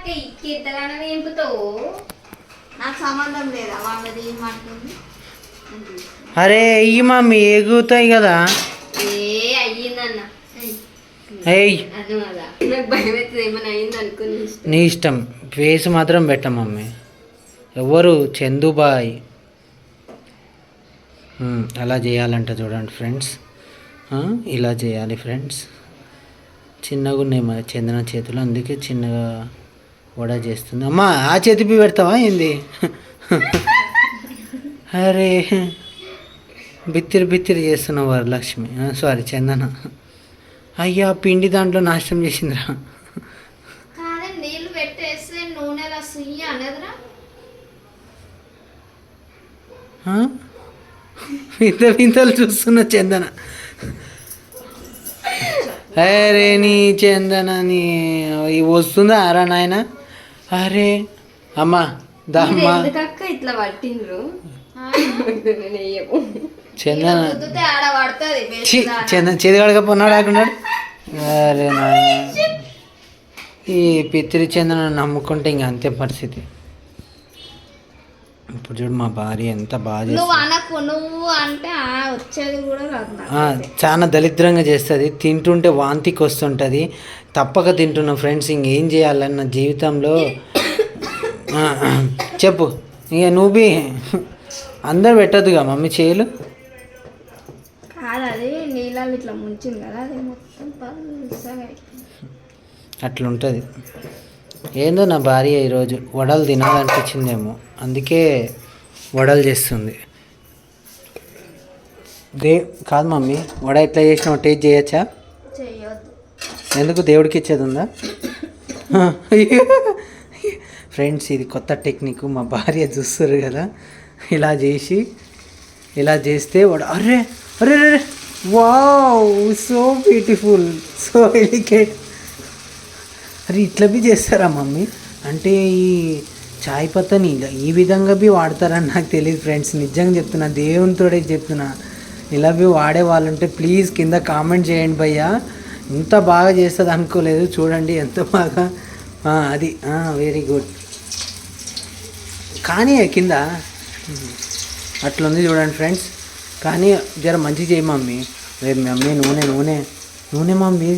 అక్క నాకు సంబంధం లేదా? వాళ్ళది అరే ఇయ్యి మమ్మీ ఎగుతాయి కదా. ఏ అయ్యిందన్న. ఏయ్. అను అలా నాకు భయం అవుతుంది ఏమైనా అయ్యింది అనుకుని నీ ఇష్టం. ఫేస్ మాత్రం పెట్ట మమ్మీ ఎవరు? చందుబాయ్. ఉమ్, అలా చేయాలంట చూడండి ఫ్రెండ్స్. ఆ, ఇలా చేయాలి ఫ్రెండ్స్. చిన్నగా ఉన్నాయి మా చందన చేతులు అందుకే చిన్నగా వడ చేస్తుంది. అమ్మా ఆ చేతిపి పెడతావా ఏంది? అరే బిత్తిరి బిత్తిరి చేస్తున్నావు వరలక్ష్మి సారీ చందన. అయ్యా పిండి దాంట్లో నాశనం చేసిందిరా? వింత వింతలు చూస్తున్న చందన. అరే నీ చందన నీ వస్తుందా? అరా నాయన. అరే అమ్మా దమ్మా ఎందుకక్క ఇట్లా పట్టిండ్రు? చందన. చందన చేతి కడకపోన్నాడు ఆకున్నాడు అరే ఈ పిత్రి చందన నమ్ముకుంటే ఇంక అంతే పరిస్థితి. ఇప్పుడు చూడు మా భార్య ఎంత బాగా చేస్తుంది. నువ్వు అనకు నువ్వు అంటే వచ్చేది కూడా చాలా దరిద్రంగా చేస్తుంది. తింటుంటే వాంతికి వస్తుంటుంది. తప్పక తింటున్నా ఫ్రెండ్స్ ఇంకేం చేయాలని నా జీవితంలో? చెప్పు. ఇక నువ్వు అందరు పెట్టద్దుగా మమ్మీ చేయలు కాదు అది నీళ్ళలో ఇట్లా ముంచింది కదా అది మొత్తం పలుసగా అయిపోయింది. అట్లుంటుంది. ఏందో నా భార్య ఈరోజు వడలు తినాలనిపించిందేమో. అందుకే వడలు చేస్తుంది. దే కాదు మమ్మీ వడ ఎట్లా చేసినా టేస్ట్ చేయొచ్చా? ఎందుకు దేవుడికి ఇచ్చేది ఉందా? ఫ్రెండ్స్ ఇది కొత్త టెక్నిక్ మా భార్య చూస్తారు కదా. ఇలా చేసి ఇలా చేస్తే వాడు అరే అరే అరే. Wow so beautiful so delicate. అరే ఇట్లా బి చేస్తారా మమ్మీ? అంటే ఈ చాయ్ పత్తని ఈ విధంగా బి వాడతారని నాకు తెలియదు ఫ్రెండ్స్. నిజంగా చెప్తున్నా దేవునితోడే చెప్తున్నా. ఇలా బి వాడే వాళ్ళు ఉంటే ప్లీజ్ కింద కామెంట్ చేయండి భయ్యా. ఇంత బాగా చేస్తుంది అనుకోలేదు. చూడండి ఎంత బాగా. అది. వెరీ గుడ్ కానీ కింద అట్లుంది చూడండి ఫ్రెండ్స్. కానీ జర మంచి చేయి మమ్మీ. రేపు మమ్మీ నూనె నూనె నూనె మమ్మీ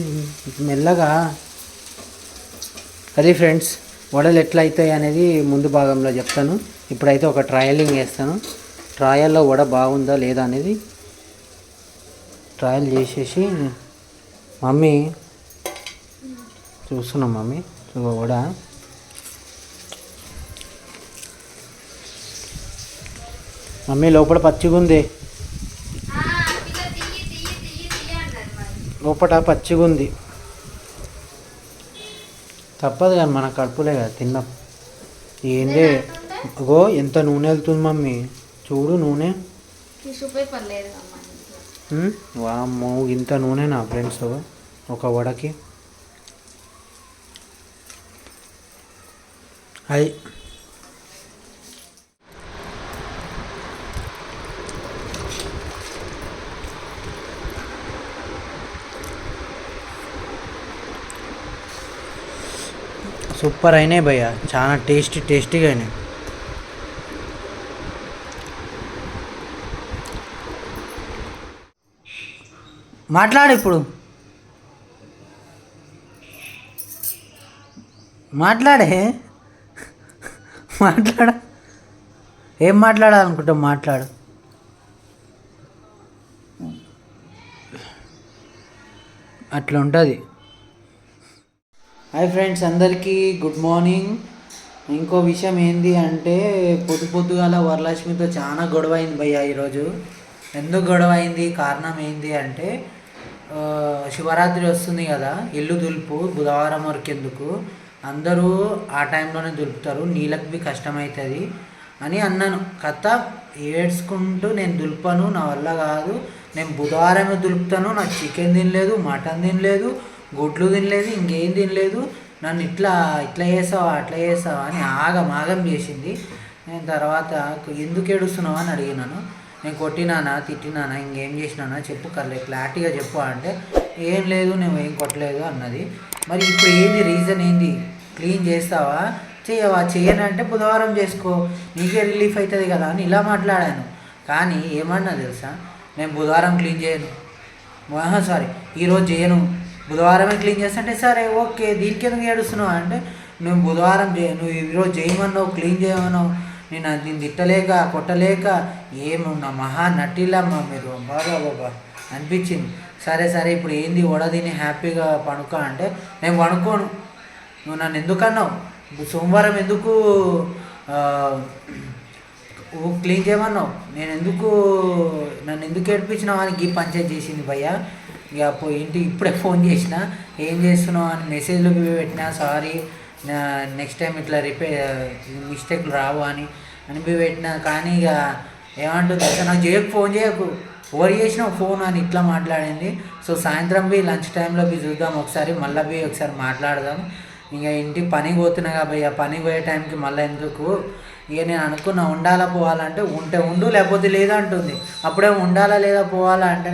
మెల్లగా. అదే ఫ్రెండ్స్ వడలు ఎట్లా అవుతాయి అనేది ముందు భాగంలో చెప్తాను. ఇప్పుడైతే ఒక ట్రయలింగ్ వేస్తాను ట్రయల్లో వడ బాగుందా లేదా అనేది ట్రయల్ చేసేసి మమ్మీ చూస్తున్నాం మమ్మీ. వడ. మమ్మీ లోపల పచ్చిగా ఉంది. ఆ, ఇలా తీయి తీయి తీయి తీయి అన్నది మరి. లోపల పచ్చిగా ఉంది. తప్పదు కానీ మన కడుపులే కదా తిన్నాం. ఏందే? అగో ఎంత నూనె వెళ్తుంది మమ్మీ? చూడు నూనె. వామ్మో ఇంత నూనె నా ఫ్రెండ్స్ ఒక వడకి. అది సూపర్ అయినాయి భయ్య. చాలా టేస్టీ టేస్టీగా అయినాయి. మాట్లాడు ఇప్పుడు. మాట్లాడే. మాట్లాడ. ఏం మాట్లాడాలనుకుంటావు? మాట్లాడు. అట్లా ఉంటుంది హాయ్ ఫ్రెండ్స్ అందరికీ గుడ్ మార్నింగ్. ఇంకో విషయం ఏంది అంటే పొద్దు పొద్దుగాల వరలక్ష్మితో చాలా గొడవ అయింది భయ్య ఈరోజు. ఎందుకు గొడవ అయింది కారణం ఏంది అంటే శివరాత్రి వస్తుంది కదా ఇల్లు దులుపు బుధవారం వరకు ఎందుకు? అందరూ ఆ టైంలోనే దులుపుతారు నీళ్ళకి బి కష్టమవుతుంది అని అన్నాను. కథ ఏడ్చుకుంటూ నేను దులుపను నా వల్ల కాదు. నేను బుధవారమే దులుపుతాను నాకు చికెన్ తినలేదు మటన్ తినలేదు గుడ్లు తినలేదు ఇంకేం తినలేదు. నన్ను ఇట్లా ఇట్లా చేసావా అట్లా చేసావా అని ఆగం ఆగం చేసింది. నేను తర్వాత ఎందుకు ఏడుస్తున్నావు అని అడిగినాను నేను కొట్టినానా తిట్టినానా ఇంకేం చేసినానా చెప్పు కర్లే క్లారిటీగా చెప్పు అంటే ఏం లేదు నేను ఏం కొట్టలేదు అన్నది. మరి ఇప్పుడు ఏంది రీజన్ ఏంది? క్లీన్ చేస్తావా? చేయవా చేయనంటే బుధవారం చేసుకో. నీకే రిలీఫ్ అవుతుంది కదా అని ఇలా మాట్లాడాను. కానీ ఏమన్నా తెలుసా? నేను బుధవారం క్లీన్ చేయను. సారీ ఈరోజు చేయను. బుధవారమే క్లీన్ చేస్తుంటే సరే ఓకే దీనికి ఎందుకు ఏడుస్తున్నావు? అంటే నువ్వు బుధవారం నువ్వు ఈరోజు చేయమన్నావు క్లీన్ చేయమన్నావు. నేను అది నేను తిట్టలేక కొట్టలేక ఏం నా మహా నటిలమ్మా మీరు. బాగా బాబా అనిపించింది. సరే సరే ఇప్పుడు ఏంది వడదిని హ్యాపీగా పడుకో అంటే నేను పడుకోను. నువ్వు నన్ను ఎందుకు అన్నావు సోమవారం ఎందుకు క్లీన్ చేయమన్నావు? నేను ఎందుకు నన్ను ఎందుకు ఏడిపించినావు అని గీ పంచాయతీ చేసింది భయ్యా? ఇక పోయి ఇంటికి ఇప్పుడే ఫోన్ చేసిన ఏం చేస్తున్నావు అని మెసేజ్లు పెట్టినా సారీ నెక్స్ట్ టైం ఇట్లా రిపేర్ మిస్టేక్లు రావు అని అని పోయి పెట్టినా కానీ ఇక ఏమంటుంది అసలు నాకు చేయకు ఫోన్ చేయకు ఓవర్ చేసిన ఫోన్ అని ఇట్లా మాట్లాడింది. సో సాయంత్రం బి లంచ్ టైంలో బి చూద్దాం ఒకసారి మళ్ళీ పోయి ఒకసారి మాట్లాడదాం. ఇక ఇంటికి పనికి పోతున్నా కాబట్టి ఆ పనికి పోయే టైంకి మళ్ళీ ఎందుకు? ఇక నేను అనుకున్నా ఉండాలా పోవాలంటే ఉంటే ఉండు లేకపోతే లేదంటుంది అంటుంది. ఉండాలా లేదా పోవాలా అంటే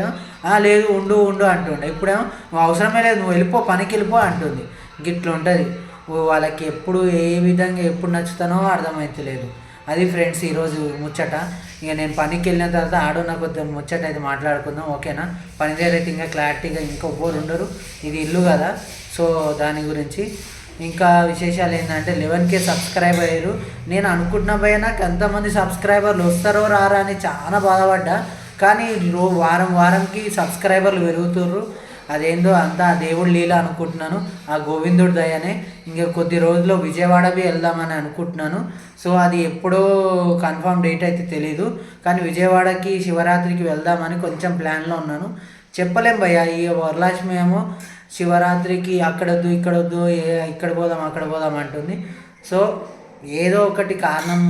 లేదు ఉండు ఉండు అంటుండే. ఇప్పుడేమో అవసరమే లేదు నువ్వు వెళ్ళిపో పనికి వెళ్ళిపో అంటుంది గిట్ల ఉంటుంది. వాళ్ళకి ఎప్పుడు ఏ విధంగా ఎప్పుడు నచ్చుతానో అర్థమవుతలేదు అది ఫ్రెండ్స్ ఈరోజు ముచ్చట. ఇక నేను పనికి వెళ్ళిన తర్వాత ఆడున్న కొద్ది ముచ్చట అయితే మాట్లాడుకుందాం ఓకేనా? పని దగ్గర ఇంకా క్లారిటీగా ఇంకా ఎవ్వరు ఉండరు. ఇది ఇల్లు కదా. సో దాని గురించి. ఇంకా విశేషాలు ఏంటంటే లెవెన్ కే సబ్స్క్రైబ్ అయ్యారు. నేను అనుకుంటున్న భయ నాకు ఎంతమంది సబ్స్క్రైబర్లు వస్తారో రారా అని చాలా బాధపడ్డా. కానీ రో వారం వారంకి సబ్స్క్రైబర్లు పెరుగుతుర్రు. అదేందో అంతా ఆ దేవుడు లీల అనుకుంటున్నాను. ఆ గోవిందుడి దయనే ఇంకా కొద్ది రోజుల్లో విజయవాడ వెళ్దామని అనుకుంటున్నాను. సో అది ఎప్పుడో కన్ఫర్మ్ డేట్ అయితే తెలీదు. కానీ విజయవాడకి శివరాత్రికి వెళ్దామని కొంచెం ప్లాన్లో ఉన్నాను. చెప్పలేం భయ్య ఈ వరలక్ష్మి ఏమో శివరాత్రికి అక్కడొద్దు ఇక్కడొద్దు ఏ- ఇక్కడ పోదాం అక్కడ పోదాం అంటుంది. సో ఏదో ఒకటి కారణం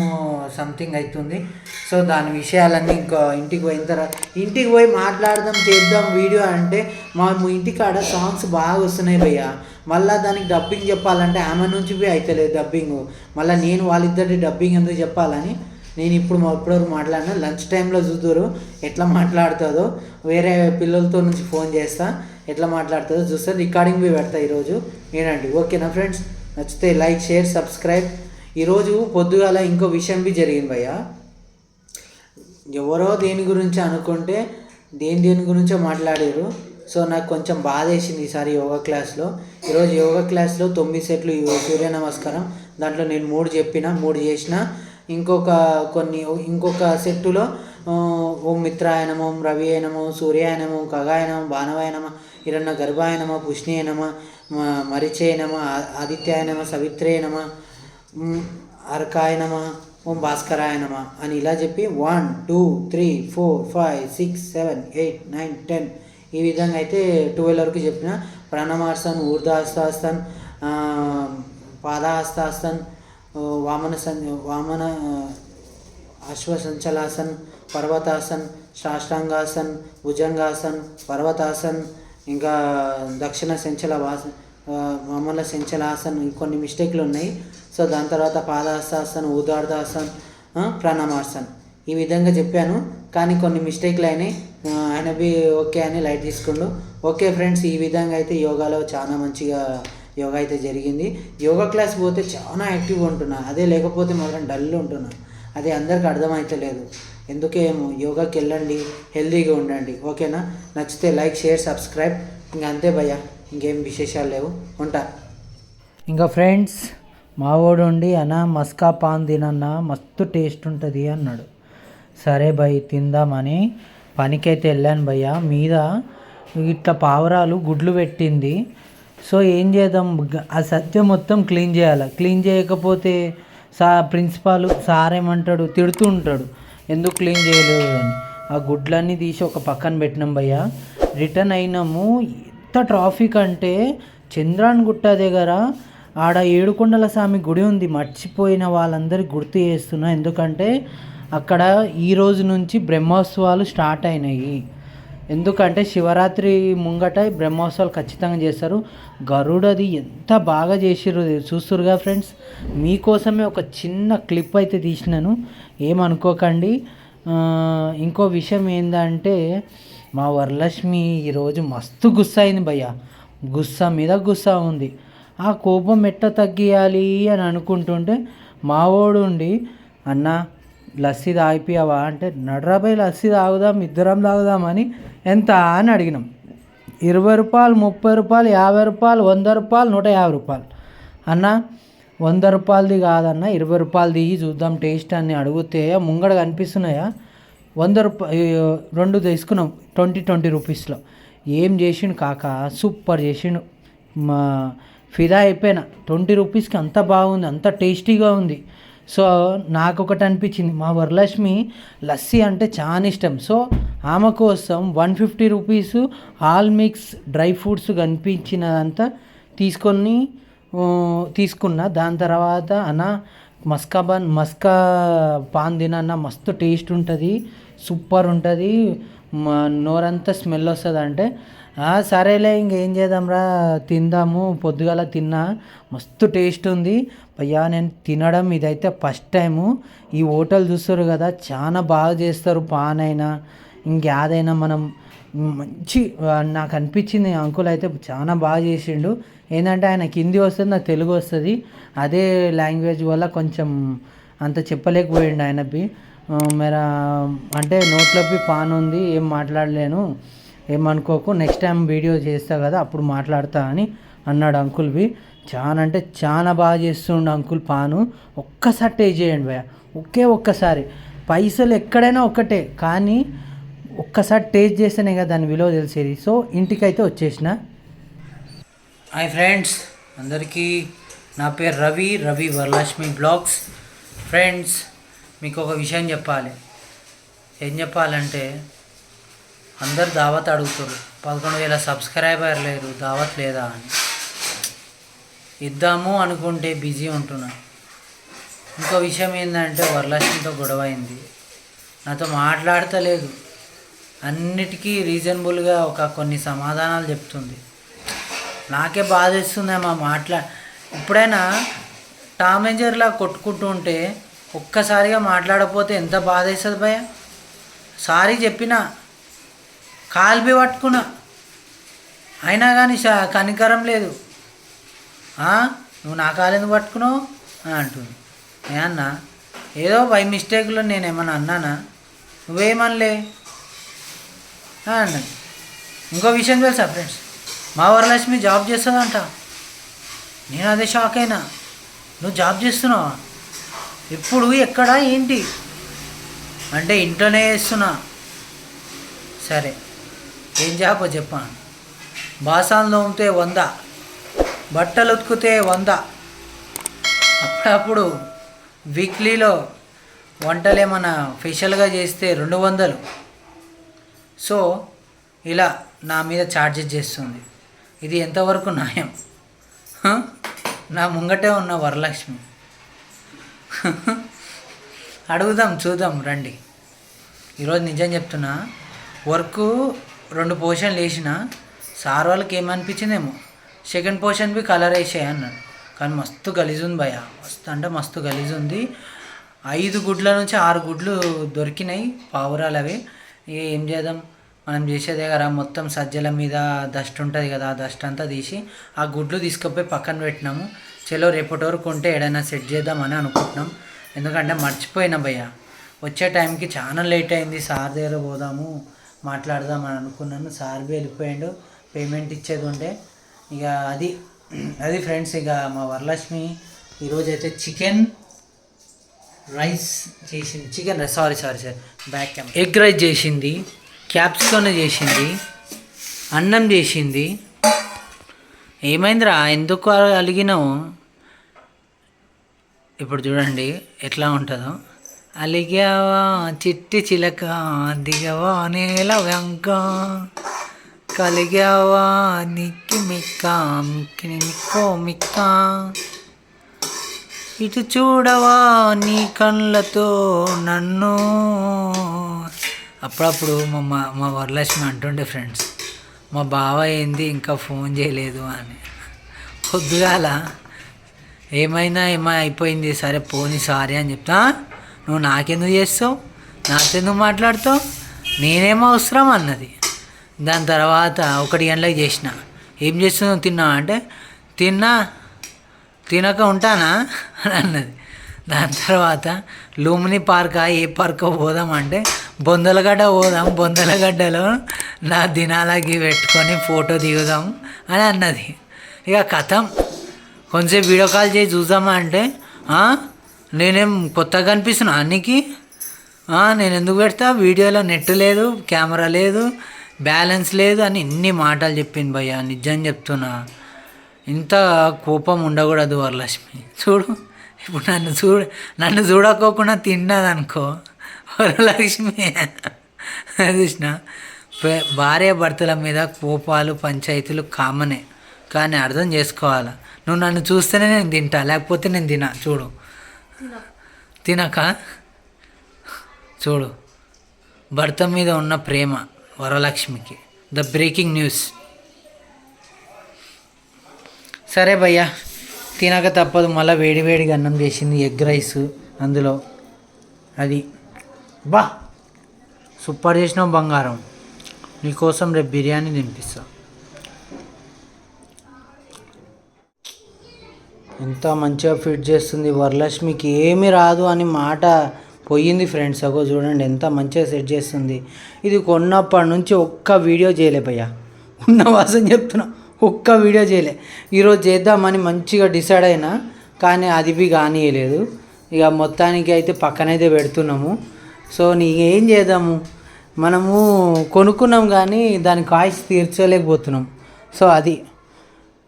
సంథింగ్ అవుతుంది సో దాని విషయాలన్నీ ఇంకా ఇంటికి పోయిన తర్వాత ఇంటికి పోయి మాట్లాడదాం చేద్దాం వీడియో అంటే మా ఇంటికాడ సాంగ్స్ బాగా వస్తున్నాయి భయ్య. మళ్ళీ దానికి డబ్బింగ్ చెప్పాలంటే ఆమె నుంచి పోయి అవుతలేదు డబ్బింగ్ మళ్ళీ నేను వాళ్ళిద్దరి డబ్బింగ్ ఎందుకు చెప్పాలని నేను ఇప్పుడు మా ఇప్పటివరకు మాట్లాడినా లంచ్ టైంలో చూద్దరు ఎట్లా మాట్లాడుతుందో. వేరే పిల్లలతో నుంచి ఫోన్ చేస్తా ఎట్లా మాట్లాడుతుందో చూస్తే రికార్డింగ్ పోయి పెడతా ఈరోజు. వినండి. ఓకేనా ఫ్రెండ్స్ నచ్చితే లైక్ షేర్ సబ్స్క్రైబ్ ఈరోజు పొద్దుగాల ఇంకో విషయం బి జరిగింది భయ్య. ఎవరో దేని గురించి అనుకుంటే దేని దేని గురించో మాట్లాడారు. సో నాకు కొంచెం బాధ వేసింది ఈసారి యోగా క్లాస్లో. ఈరోజు యోగా క్లాస్లో తొమ్మిది సెట్లు సూర్య నమస్కారం. దాంట్లో నేను మూడు చెప్పిన మూడు చేసిన. ఇంకొక కొన్ని ఇంకొక సెట్టులో ఓం మిత్రాయనము ఓం రవి నమో సూర్యాయ నమో బాణవాయనమ ఇరన్న గర్భాయనమ పుష్ణీయనమ హిరణ్య ఆదిత్యాయనమ నమ అరకాయనమా ఓం భాస్కరాయనమా అని ఇలా చెప్పి one two three four five six seven eight nine ten ఈ విధంగా అయితే ట్వెల్వ్ వరకు చెప్పిన. ప్రాణమాస్తాన్ ఊర్ధాస్తాస్తాన్ పాదాస్తాస్తన్ వామన సన్ వామన అశ్వసంచలాసన్ పర్వతాసన్ సాష్టాంగాసన్ భుజంగాసన్ పర్వతాసన్ ఇంకా దక్షిణ సంచల వాసన్ మామూలు సంచలాసన్ కొన్ని మిస్టేక్లు ఉన్నాయి. సో దాని తర్వాత పాదహస్తాసన్ ఉదార్థాసన్ ఆ, ప్రాణామాసన్ ఈ విధంగా చెప్పాను. కానీ కొన్ని మిస్టేక్లు అయినాయి. ఆయన బి ఓకే అని లైట్ తీసుకుండు. ఓకే ఫ్రెండ్స్ ఈ విధంగా అయితే యోగాలో చాలా మంచిగా యోగా అయితే జరిగింది. యోగా క్లాస్ పోతే చాలా యాక్టివ్గా ఉంటున్నా. అదే లేకపోతే మాత్రం డల్ ఉంటున్నా. అది అందరికి అర్థమైతలేదు. ఎందుకేమో యోగాకి వెళ్ళండి హెల్తీగా ఉండండి. ఓకేనా? నచ్చితే లైక్ షేర్ సబ్స్క్రైబ్. ఇంకా అంతే భయ్యా. ఇంకేం విశేషాలు లేవు. ఉంటా. ఇంకా ఫ్రెండ్స్ మావోడు ఉండి అనా మస్కా పాన్ తినన్నా మస్తు టేస్ట్ ఉంటుంది అన్నాడు. సరే భయ్ తిందామని పనికైతే వెళ్ళాను భయ్య. మీద ఇట్లా పావురాలు గుడ్లు పెట్టింది. సో ఏం చేద్దాం? ఆ సత్యం మొత్తం క్లీన్ చేయాలి? క్లీన్ చేయకపోతే సా ప్రిన్సిపాల్ సార్ ఏమంటాడు తిడుతూ ఉంటాడు. ఎందుకు క్లీన్ చేయలేదు? అని. ఆ గుడ్లన్నీ తీసి ఒక పక్కన పెట్టినాం భయ్య. రిటర్న్ అయినాము. ఎంత ట్రాఫిక్ అంటే చంద్రాన్ గుట్ట దగ్గర ఆడ ఏడుకొండల స్వామి గుడి ఉంది. మర్చిపోయిన వాళ్ళందరికీ గుర్తు చేస్తున్నా. ఎందుకంటే అక్కడ ఈ రోజు నుంచి బ్రహ్మోత్సవాలు స్టార్ట్ అయినాయి. ఎందుకంటే శివరాత్రి ముంగట బ్రహ్మోత్సవాలు ఖచ్చితంగా చేస్తారు. గరుడది ఎంత బాగా చేసిర్రు చూస్తురుగా ఫ్రెండ్స్? మీకోసమే ఒక చిన్న క్లిప్ అయితే తీసినాను. ఏమనుకోకండి. ఇంకో విషయం ఏంటంటే మా వరలక్ష్మి ఈరోజు మస్తు గుస్స అయింది భయ్య. గుస్సా మీద గుస్సా ఉంది. ఆ కోపం ఎట్ట తగ్గియాలి అని అనుకుంటుంటే మావోడు ఉండి అన్న లస్సీ తాగిపియావా అంటే నడ్రాపై లస్సీ తాగుదాం ఇద్దరం తాగుదామని ఎంత? అని అడిగినాం. ఇరవై రూపాయలు ముప్పై రూపాయలు యాభై రూపాయలు వంద రూపాయలు నూట యాభై రూపాయలు. అన్న వంద రూపాయలది కాదన్న ఇరవై రూపాయలది చూద్దాం టేస్ట్ అని అడిగితే ముంగడ కనిపిస్తున్నాయా? వంద రూపాయ రెండు తీసుకున్నాం ట్వంటీ ట్వంటీ రూపీస్లో. ఏం చేసిండు కాక? సూపర్ చేసిండు. మా ఫిదా అయిపోయినా. ట్వంటీ రూపీస్కి అంత బాగుంది అంత టేస్టీగా ఉంది. సో నాకు ఒకటి అనిపించింది మా వరలక్ష్మి లస్సీ అంటే చాలా ఇష్టం. సో ఆమె కోసం one fifty rupees all mix dry fruits కనిపించినదంతా తీసుకొని తీసుకున్న. దాని తర్వాత అన్న మస్కా బన్ మస్కా పాన్ తినన్న మస్తు టేస్ట్ ఉంటుంది సూపర్ ఉంటుంది. నోరంతా స్మెల్ వస్తుంది అంటే సరేలే ఇంకేం చేద్దాంరా? తిందాము పొద్దుగాల తిన్నా. మస్తు టేస్ట్ ఉంది. అయ్యా నేను తినడం ఇదైతే ఫస్ట్ టైము. ఈ హోటల్ చూస్తారు కదా చాలా బాగా చేస్తారు పాన్ అయినా ఇంకేదైనా మనం మంచి నాకు అనిపించింది అంకుల్ అయితే చాలా బాగా చేసిండు. ఏంటంటే ఆయనకి హిందీ వస్తుంది నాకు తెలుగు వస్తుంది. అదే లాంగ్వేజ్ వల్ల కొంచెం అంత చెప్పలేకపోయిండు ఆయనకి. మేరా అంటే నోట్లోకి పాన్ ఉంది ఏం మాట్లాడలేను. ఏమనుకోకు నెక్స్ట్ టైం వీడియో చేస్తా కదా అప్పుడు మాట్లాడతా అని అన్నాడు అంకుల్వి చాలా అంటే చాలా బాగా చేస్తుండు అంకుల్ పాను. ఒక్కసారి టేస్ట్ చేయండి భయ ఒకే ఒక్కసారి. పైసలు ఎక్కడైనా ఒక్కటే కానీ ఒక్కసారి టేస్ట్ చేస్తేనే కదా దాని విలువ తెలిసేది. సో ఇంటికైతే వచ్చేసిన. హాయ్ ఫ్రెండ్స్ అందరికీ నా పేరు రవి రవి వరలక్ష్మి బ్లాగ్స్. ఫ్రెండ్స్ మీకు ఒక విషయం చెప్పాలి. ఏం చెప్పాలంటే అందరు దావత్ అడుగుతారు పదకొండు వేల సబ్స్క్రైబర్ లేరు దావత్ లేదా అని. ఇద్దాము అనుకుంటే బిజీ ఉంటున్నా. ఇంకో విషయం ఏంటంటే వరలక్ష్మితో గొడవ అయింది నాతో మాట్లాడతలేదు. అన్నిటికీ రీజనబుల్గా ఒక కొన్ని సమాధానాలు చెప్తుంది. నాకే బాధిస్తుంది మా మాట్లా ఇప్పుడైనా టామ్ అండ్ కొట్టుకుంటూ ఉంటే ఒక్కసారిగా మాట్లాడకపోతే ఎంత బాధ వేస్తుంది భయ సారీ చెప్పిన కాల్పి పట్టుకున్నా. అయినా కానీ కనికరం లేదు. నువ్వు నా కాలేందుకు పట్టుకున్నావు? అని అంటుంది. ఏ అన్నా ఏదో బై మిస్టేక్లో నేను ఏమన్నా అన్నానా? నువ్వేమనలే? అన్నది ఇంకో విషయం తెలుసా ఫ్రెండ్స్ మా వరలక్ష్మి జాబ్ చేస్తుందంట. నేను అదే షాక్ అయినా. నువ్వు జాబ్ చేస్తున్నావా? ఎప్పుడు ఎక్కడ ఏంటి? అంటే ఇంట్లోనే చేస్తున్నా. సరే ఏం జాబో చెప్పాను బాసాలు తోమితే వంద బట్టలు ఉతికితే వంద. అప్పుడప్పుడు వీక్లీలో వంటలు ఏమైనా స్పెషల్గా చేస్తే రెండు వందలు. సో ఇలా నా మీద ఛార్జెస్ చేస్తుంది. ఇది ఎంతవరకు న్యాయం? నా ముంగటే ఉన్న వరలక్ష్మి. అడుగుదాం చూద్దాం రండి. ఈరోజు నిజం చెప్తున్నా వర్క్ రెండు పోర్షన్లు వేసిన సార్ వాళ్ళకి ఏమనిపించిందేమో? సెకండ్ పోర్షన్ బి కలర్ వేసాయి అన్నాడు. కానీ మస్తు గలీజ్ ఉంది భయ మస్తు అంటే మస్తు గలీజ్ ఉంది. ఐదు గుడ్ల నుంచి ఆరు గుడ్లు దొరికినాయి పావురాలు అవి. ఇక ఏం చేద్దాం? మనం చేసేదే కదా మొత్తం సజ్జల మీద డస్ట్ ఉంటుంది కదా ఆ డస్ట్ అంతా తీసి ఆ గుడ్లు తీసుకుపోయి పక్కన పెట్టినాము. చలో రేపటి వరకు ఉంటే ఏడైనా సెట్ చేద్దామని అనుకుంటున్నాం. ఎందుకంటే మర్చిపోయినా భయ్య. వచ్చే టైంకి చాలా లేట్ అయింది సార్ దగ్గర పోదాము. మాట్లాడదాం అని అనుకున్నాను. సార్ బి వెళ్ళిపోయాడు. పేమెంట్ ఇచ్చేది ఉంటే ఇక అది అది ఫ్రెండ్స్ ఇక మా వరలక్ష్మి ఈరోజు అయితే చికెన్ రైస్ చేసింది. Chicken rice sorry sorry sir. Back cam egg rice చేసింది. క్యాప్సికన్ చేసింది. అన్నం చేసింది. ఏమైందిరా? ఎందుకు అలిగినావు? ఇప్పుడు చూడండి ఎట్లా ఉంటుందో. అలిగావా చిట్టి చిలక దిగవా నేల వెంక. కలిగావా నిక్కి మిక్క మిక్కి మిక్కో మిక్క. ఇటు చూడవా నీ కళ్ళతో నన్ను. అప్పుడప్పుడు మా మా మా వరలక్ష్మి అంటుండే ఫ్రెండ్స్ మా బావ ఏంది ఇంకా ఫోన్ చేయలేదు అని. పొద్దుగాల ఏమైనా ఏమై అయిపోయింది? సరే పోనీ సారీ అని చెప్తా. నువ్వు నాకెందుకు చేస్తావు? నాకెందుకు మాట్లాడుతావు? నేనేమో అవసరం అన్నది. దాని తర్వాత ఒకటి గంటలకు చేసిన. ఏం చేస్తున్నావు? తిన్నావు అంటే తిన్నా తినక ఉంటానా? అని అన్నది. దాని తర్వాత లూమిని పార్కా ఏ పార్క్ పోదాం అంటే బొందలగడ్డ పోదాం. బొందలగడ్డలో నా దినాలకి పెట్టుకొని ఫోటో దిగుదాం అని అన్నది. ఇక కథం. కొంచెం వీడియో కాల్ చేసి చూద్దామా అంటే నేనేం కొత్తగా కనిపిస్తున్నా? నీకు నేను ఎందుకు పెడతా? వీడియోలో నెట్ లేదు కెమెరా లేదు బ్యాలెన్స్ లేదు అని ఇన్ని మాటలు చెప్పింది భయ్య నిజం చెప్తున్నా. ఇంత కోపం ఉండకూడదు వరలక్ష్మి. చూడు ఇప్పుడు నన్ను చూడ నన్ను చూడకోకుండా తిన్నదనుకో వరలక్ష్మి. చూసిన? భార్య భర్తల మీద కోపాలు పంచాయతీలు కామనే. కానీ అర్థం చేసుకోవాలి? నువ్వు నన్ను చూస్తేనే నేను తింటా లేకపోతే నేను తినా చూడు. తినక? చూడు భర్త మీద ఉన్న ప్రేమ వరలక్ష్మికి. ద బ్రేకింగ్ న్యూస్ సరే భయ్యా తినక తప్పదు మళ్ళీ వేడి వేడిగా అన్నం చేసింది ఎగ్ రైస్ అందులో. అది. బా! సూపర్ చేసిన బంగారం. నీకోసం రేపు బిర్యానీ తినిపిస్తా. ఎంత మంచిగా ఫిట్ చేస్తుంది వరలక్ష్మికి. ఏమి రాదు అని మాట పోయింది ఫ్రెండ్స్. అగో చూడండి ఎంత మంచిగా సెట్ చేస్తుంది. ఇది కొన్నప్పటి నుంచి ఒక్క వీడియో చేయలే భయ్యా. ఉన్న వాసన చెప్తున్నా ఒక్క వీడియో చేయలే. ఈరోజు చేద్దామని మంచిగా డిసైడ్ అయినా కానీ అదివి కానియలేదు. ఇక మొత్తానికి అయితే పక్కనైతే పెడుతున్నాము. సో నీ ఏం చేద్దాము? మనము కొనుక్కున్నాం కానీ దాని కాయిస్ తీర్చలేకపోతున్నాం. సో అది.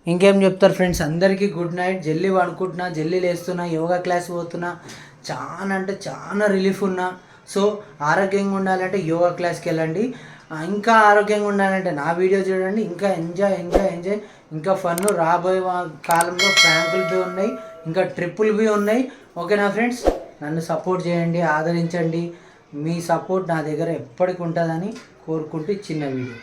ఇంకేం చెప్తారు ఫ్రెండ్స్? అందరికీ గుడ్ నైట్. జల్లి పడుకుంటున్నా జల్లి లేస్తున్నా యోగా క్లాస్ పోతున్నా. చాలా అంటే చాలా రిలీఫ్ ఉన్నా. సో ఆరోగ్యంగా ఉండాలంటే యోగా క్లాస్కి వెళ్ళండి. ఇంకా ఆరోగ్యంగా ఉండాలంటే నా వీడియో చూడండి. ఇంకా ఎంజాయ్ ఎంజాయ్ ఎంజాయ్. ఇంకా ఫన్ రాబోయే కాలంలో ఫ్రాంకులు బి ఉన్నాయి. ఇంకా ట్రిప్పులు బి ఉన్నాయి. ఓకేనా ఫ్రెండ్స్? నన్ను సపోర్ట్ చేయండి ఆదరించండి. మీ సపోర్ట్ నా దగ్గర ఎప్పటికి ఉంటుందని కోరుకుంటూ చిన్న వీడియో.